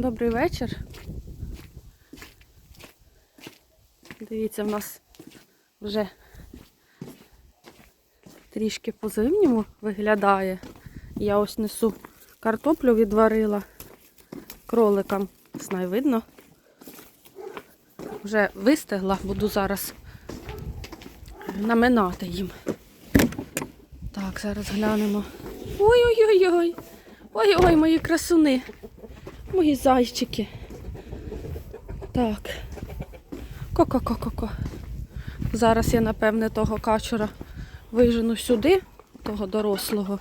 Добрий вечір. Дивіться, в нас вже трішки по-зимньому виглядає. Я ось несу картоплю відварила кроликам. Знай видно. Вже вистигла, буду зараз наминати їм. Так, зараз глянемо. Ой-ой-ой-ой! Ой-ой, мої красуни! Мої зайчики. Так. Ко-ко-ко-ко-ко. Зараз я, напевне, того качура вижену сюди, того дорослого.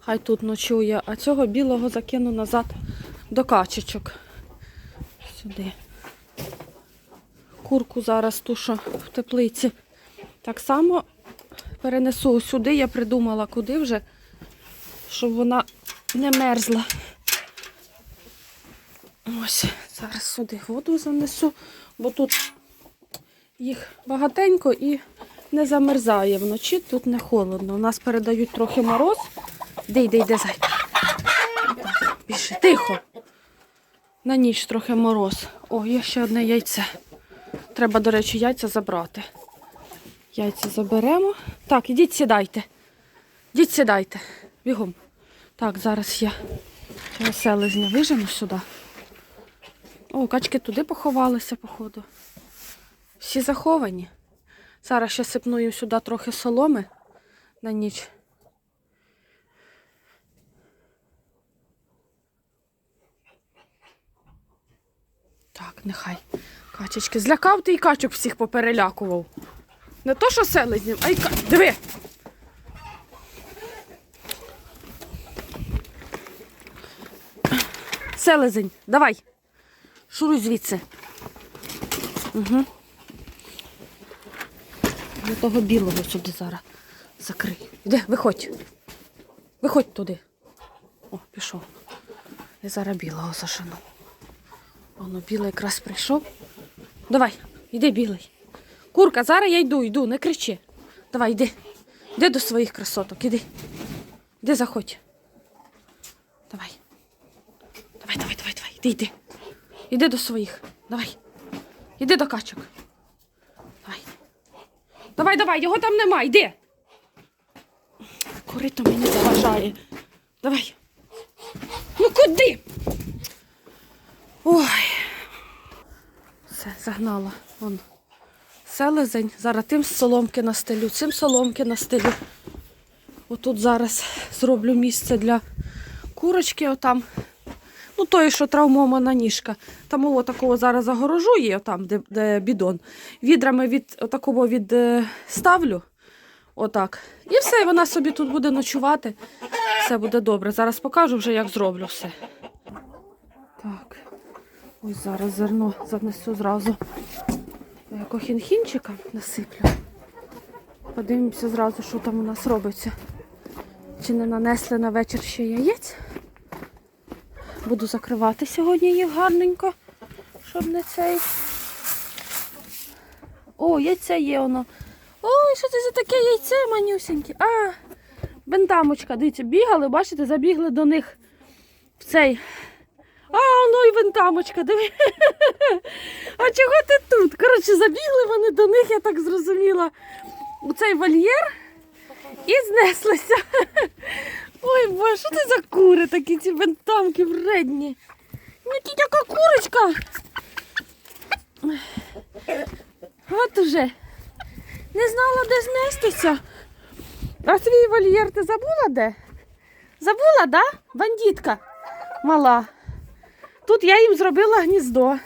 Хай тут ночує, а цього білого закину назад до качечок. Сюди. Курку зараз ту, що в теплиці. Так само перенесу сюди, я придумала, куди вже, щоб вона не мерзла. Ось, зараз сюди воду занесу, бо тут їх багатенько і не замерзає вночі, тут не холодно. У нас передають трохи мороз. Де йде, йде зайка. Більше тихо. На ніч трохи мороз. О, є ще одне яйце. Треба, до речі, яйця забрати. Яйця заберемо. Так, ідіть сідайте. Ідіть сідайте. Бігом. Так, зараз я цього селезня вижену сюди. О, качки туди поховалися, походу. Всі заховані. Зараз ще сипну їм сюди трохи соломи на ніч. Так, нехай. Качечки. Злякав ти і качок всіх поперелякував. Не то, що селезнів, а й ка... Диви! Селезень, давай. Шуруй звідси. Угу. До того білого сюди зараз закрий. Іди, виходь. Виходь туди. О, пішов. Я зараз білого зашину. Воно білий якраз прийшов. Давай, іди білий. Курка, зараз я йду, йду, не кричи. Давай, йди. Йди до своїх красоток, іди. Іди заходь. Давай. Давай, давай, давай, давай. Іди, йди. Іди до своїх. Давай. Іди до качок. Давай. Давай, давай, його там нема, йди. Корито мені заважає. Давай. Ну куди? Ой. Все, загнала. Вон. Селезень. Зараз тим соломки настелю, цим соломки настелю. Отут зараз зроблю місце для курочки отам. Ну, тої, що травмована ніжка. Там о, такого зараз загорожу її, отам, де, де бідон. Відрами від отакого від е. Отак. І все, і вона собі тут буде ночувати. Все буде добре. Зараз покажу вже, як зроблю все. Так. Ось зараз зерно занесу зразу. Кохінхінчика насиплю. Подивимося зразу, що там у нас робиться. Чи не нанесли на вечір ще яєць? Буду закривати сьогодні їх гарненько, щоб не цей. О, яйце є воно. Ой, що це за таке яйце манюсеньке? А, бентамочка, дивіться, бігали, бачите, забігли до них в цей. А, воно і бентамочка, диви. А чого ти тут? Коротше, забігли вони до них, я так зрозуміла, у цей вольєр і знеслися. Ой, боже, що це за кури такі ці бентамки вредні? Ну, ти курочка. От уже. Не знала, де знестися. А свій вольєр ти забула де? Забула, да? Бандитка мала. Тут я їм зробила гніздо,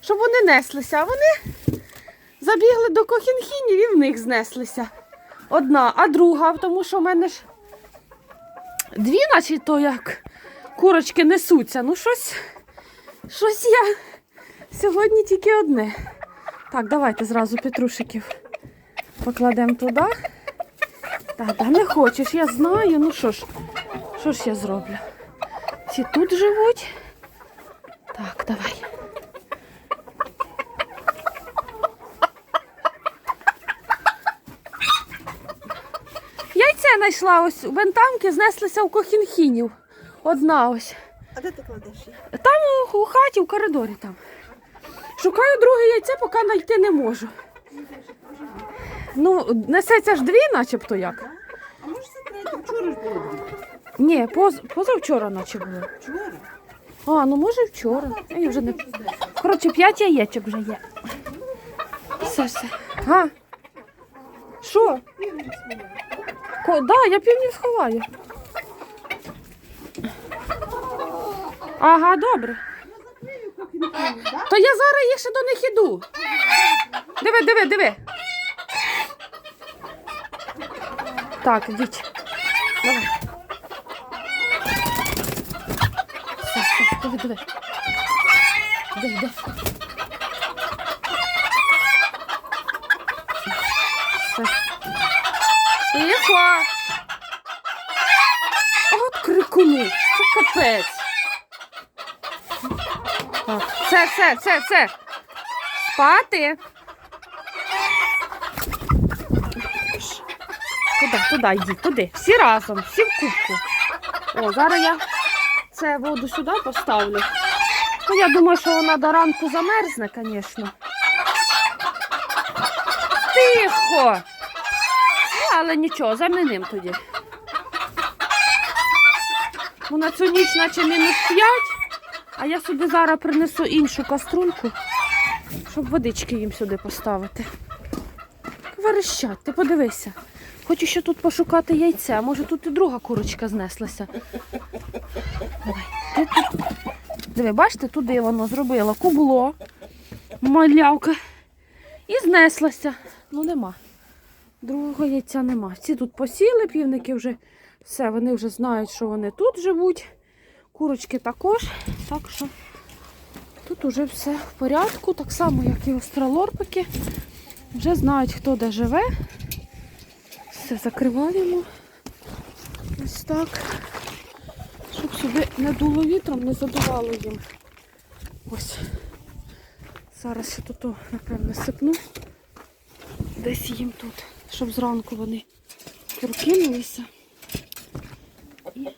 щоб вони неслися. А вони забігли до кохінхінів і в них знеслися. Одна, а друга, тому що в мене ж дві, наче то як курочки несуться. Ну щось, щось я сьогодні тільки одне. Так, давайте зразу петрушиків покладемо туди. Та, та не хочеш, я знаю. Ну що ж, що ж я зроблю? Ці тут живуть. Так, давай. Яйце знайшла ось у бентамки, знеслися у кохінхінів. Одна ось. А де ти кладеш? Там у, у хаті, в коридорі там. Шукаю друге яйце, поки знайти не можу. Ну, несеться ж дві, начебто як. А може це третє? Вчора ж було. Ні, поз, позавчора наче було. Вчора? А, ну може вчора. Я вже не... Коротше, п'ять яєчок вже є. Все, все. А? Що? Ко... Да, я півнів сховаю. Ага, добре. То я зараз їх ще до них іду. Диви, диви, диви. Так, йдіть. Давай. Диви, диви. Диви, диви. Тихо. От крикуни. Це капець. Так, все, все, все, все. Спати. Туди, туди йдіть, туди. Всі разом, всі в кубку. О, зараз я це воду сюди поставлю. Ну, я думаю, що вона до ранку замерзне, звісно. Тихо! Але нічого, заміним тоді. Ну, на цю ніч наче мінус 5, а я собі зараз принесу іншу каструльку, щоб водички їм сюди поставити. Верещать, ти подивися. Хочу ще тут пошукати яйця. Може тут і друга курочка знеслася. Давай. Ти тут. Диви, бачите, туди воно зробило кубло, малявка. І знеслася. Ну нема. Другого яйця нема. Ці тут посіли, півники вже все, вони вже знають, що вони тут живуть. Курочки також. Так що тут уже все в порядку, так само, як і остролорпики. Вже знають, хто де живе. Все закриваємо. Ось так. Щоб сюди не дуло вітром, не задувало їм. Ось. Зараз ще тут, напевно, сипну. Десь їм тут, щоб зранку вони прокинулися. І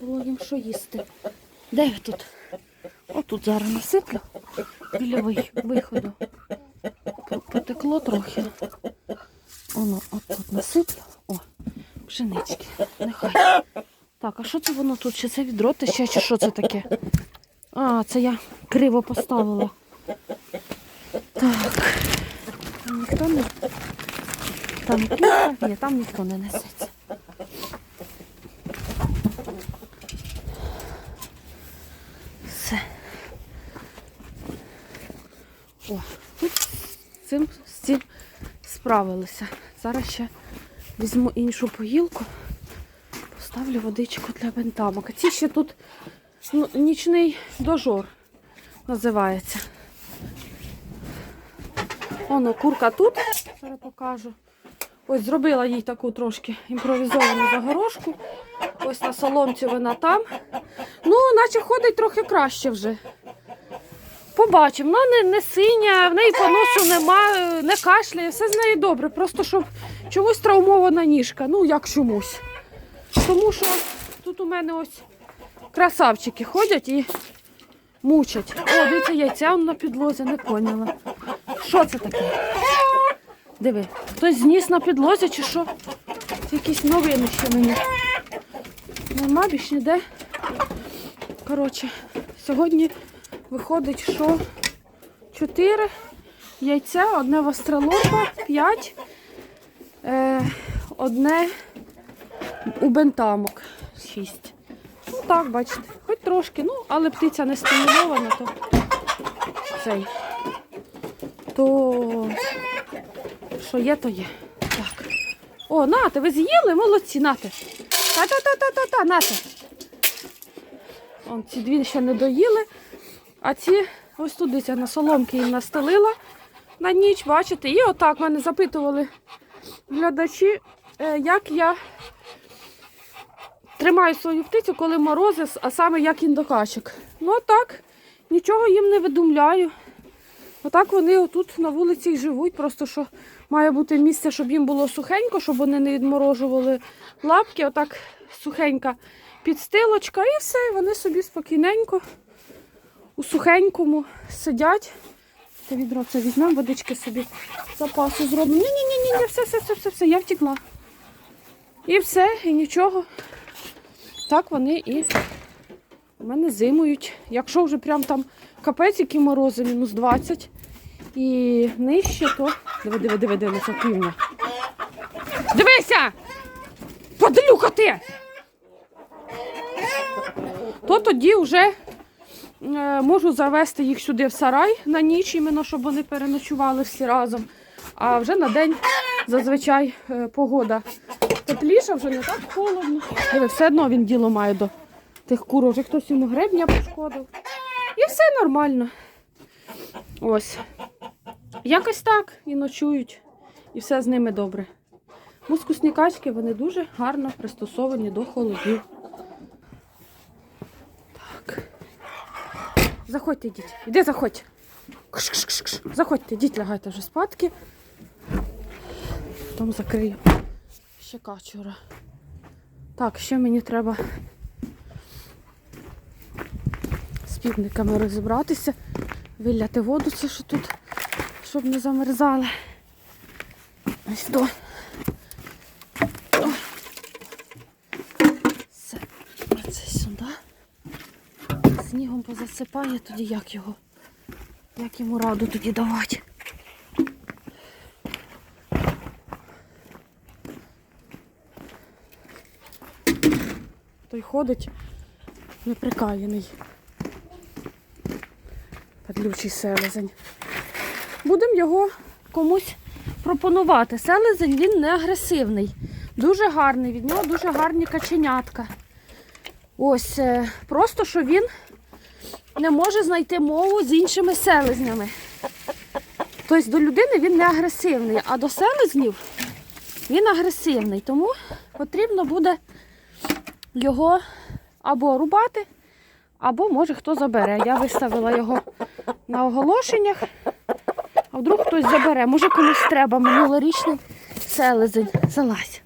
було їм що їсти. Де ви тут? Отут зараз насиплю біля виходу. Потекло трохи. Воно от тут насиплю. О, пшенички. Нехай. Так, а що це воно тут? Чи це відро ще, чи що це таке? А, це я криво поставила. Так. Ніхто не. Там кілька? Ні, там ніхто не несеться. Все. О, тут з цим, з цим справилися. Зараз ще візьму іншу поїлку, поставлю водичку для бентамок. А ці ще тут ну, нічний дожор називається. Воно курка тут, зараз покажу. Ось зробила їй таку трошки імпровізовану загорожку. Ось на соломці вона там. Ну, наче ходить трохи краще вже. Побачимо. Вона не, не синя, в неї поносу нема, не кашляє, все з нею добре. Просто щоб чомусь травмована ніжка. Ну, як чомусь. Тому що тут у мене ось красавчики ходять і мучать. О, дивіться, яйця на підлозі, не поняла. Що це таке? Диви, хтось зніс на підлозі чи що? Це якісь новини ще мені. Нема більш ніде. Коротше, сьогодні виходить, що 4 яйця, одне востролопа, 5, е, одне у бентамок 6. Ну так, бачите, хоч трошки, ну, але птиця не стимульована, то цей. То що є, то є. Так. О, нате, ви з'їли? Молодці, нате. Та-та-та-та-та-та, нате. Он ці дві ще не доїли, а ці ось тут я на соломки їм настелила на ніч, бачите. І отак мене запитували глядачі, е, як я тримаю свою птицю, коли морози, а саме як індокачок. Ну так, нічого їм не видумляю. Отак вони отут на вулиці й живуть, просто що має бути місце, щоб їм було сухенько, щоб вони не відморожували лапки. Отак сухенька підстилочка і все, і вони собі спокійненько у сухенькому сидять. Це відро це візьмемо, водички собі запасу зробимо. Ні, ні, все, все, все, все, все, я втекла. І все, і нічого. Так вони і у мене зимують. Якщо вже прям там капець, які морози, мінус 20 і нижче, то. Диви, диви, диви, диви півня. Дивися! Подлюка ти! То тоді вже е, можу завести їх сюди в сарай на ніч, іменно, щоб вони переночували всі разом. А вже на день зазвичай е, погода тепліша, вже не так холодно. Диви, все одно він діло має до тих курок. Вже хтось йому гребня пошкодив. І все нормально. Ось. Якось так і ночують, і все з ними добре. Мускусні качки вони дуже гарно пристосовані до холодів. Так. Заходьте, йдіть. Іди, заходь. Заходьте, йдіть, лягайте вже спадки. Потім закрию. Ще качура. Так, ще мені треба з розібратися, виляти воду, це що тут, щоб не замерзали. Ось то. Все, оце сюди. Снігом позасипає, тоді як його, як йому раду тоді давати. Той ходить неприкаяний. Падлючий селезень. Будемо його комусь пропонувати. Селезень він не агресивний. Дуже гарний, від нього дуже гарні каченятка. Ось, е, просто що він не може знайти мову з іншими селезнями. Тобто до людини він не агресивний, а до селезнів він агресивний. Тому потрібно буде його або рубати, або може хто забере. Я виставила його на оголошеннях, а вдруг хтось забере. Може комусь треба минулорічний селезень. Залазь.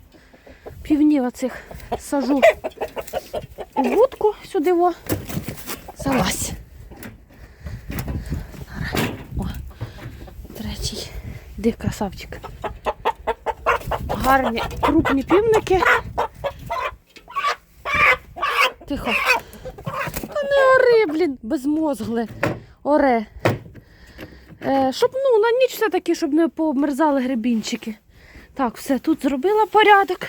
Півнів оцих сажу у вудку сюди. Во. Залазь. О, третій. Де красавчик. Гарні крупні півники. Тихо. Блін, безмозгле. Оре. Е, щоб ну, на ніч все-таки, щоб не пообмерзали гребінчики. Так, все, тут зробила порядок.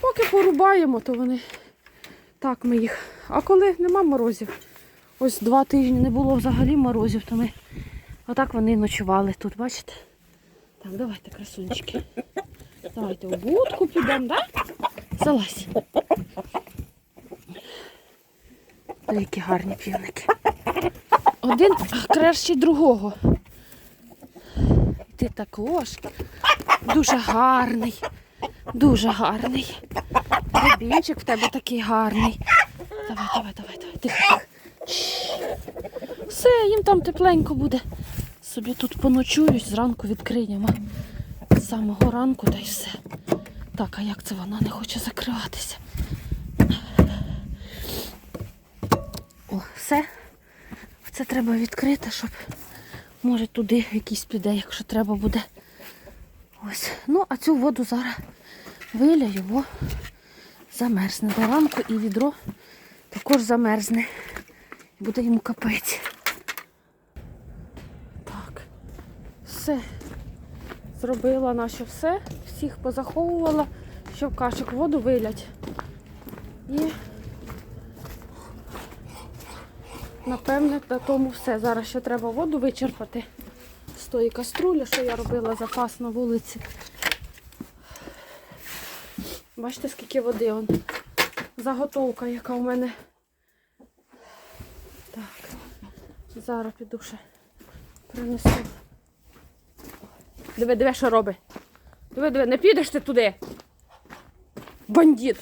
Поки порубаємо, то вони. Так ми їх. А коли нема морозів, ось два тижні не було взагалі морозів, то ми отак вони ночували тут, бачите? Так, давайте, красунчики. Давайте у будку підемо, так? Да? Залазь. Які гарні півники. Один краще другого. Ти також дуже гарний. Дуже гарний. Гребінчик в тебе такий гарний. Давай, давай, давай, давай. Тихо, тихо. Все, їм там тепленько буде. Собі тут поночують, зранку відкриємо. З самого ранку та й все. Так, а як це вона не хоче закриватися? О, все. Це треба відкрити, щоб може туди якийсь піде, якщо треба буде. Ось. Ну, а цю воду зараз виляю, бо замерзне до ранку і відро також замерзне. Буде йому капець. Так. Все. Зробила наче все. Всіх позаховувала, щоб кашик воду вилять. І напевне на тому все. Зараз ще треба воду вичерпати з тої каструлі, що я робила запас на вулиці. Бачите, скільки води он. Заготовка, яка у мене. Так. Зараз піду ще принесу. Диви, диви, що робить. Диви, диви, не підеш ти туди. Бандит.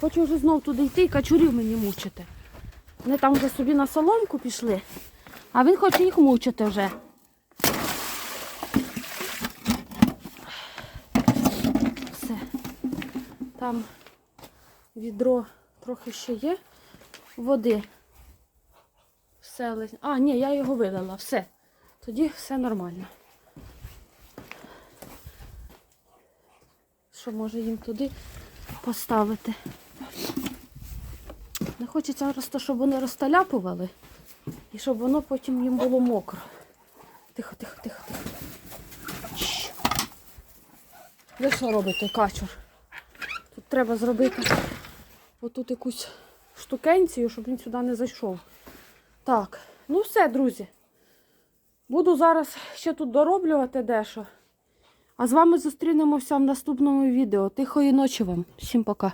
Хочу вже знов туди йти і качурів мені мучити. Вони там вже собі на соломку пішли, а він хоче їх мучити вже. Все. Там відро трохи ще є води. Селезень. А, ні, я його вилила, все. Тоді все нормально. Що може їм туди поставити? Хочеться просто, щоб вони розталяпували і щоб воно потім їм було мокро. Тихо, тихо, тихо, тихо. Ви що робите, качур? Тут треба зробити отут якусь штукенцію, щоб він сюди не зайшов. Так, ну все, друзі. Буду зараз ще тут дороблювати дещо. А з вами зустрінемося в наступному відео. Тихої ночі вам. Всім пока.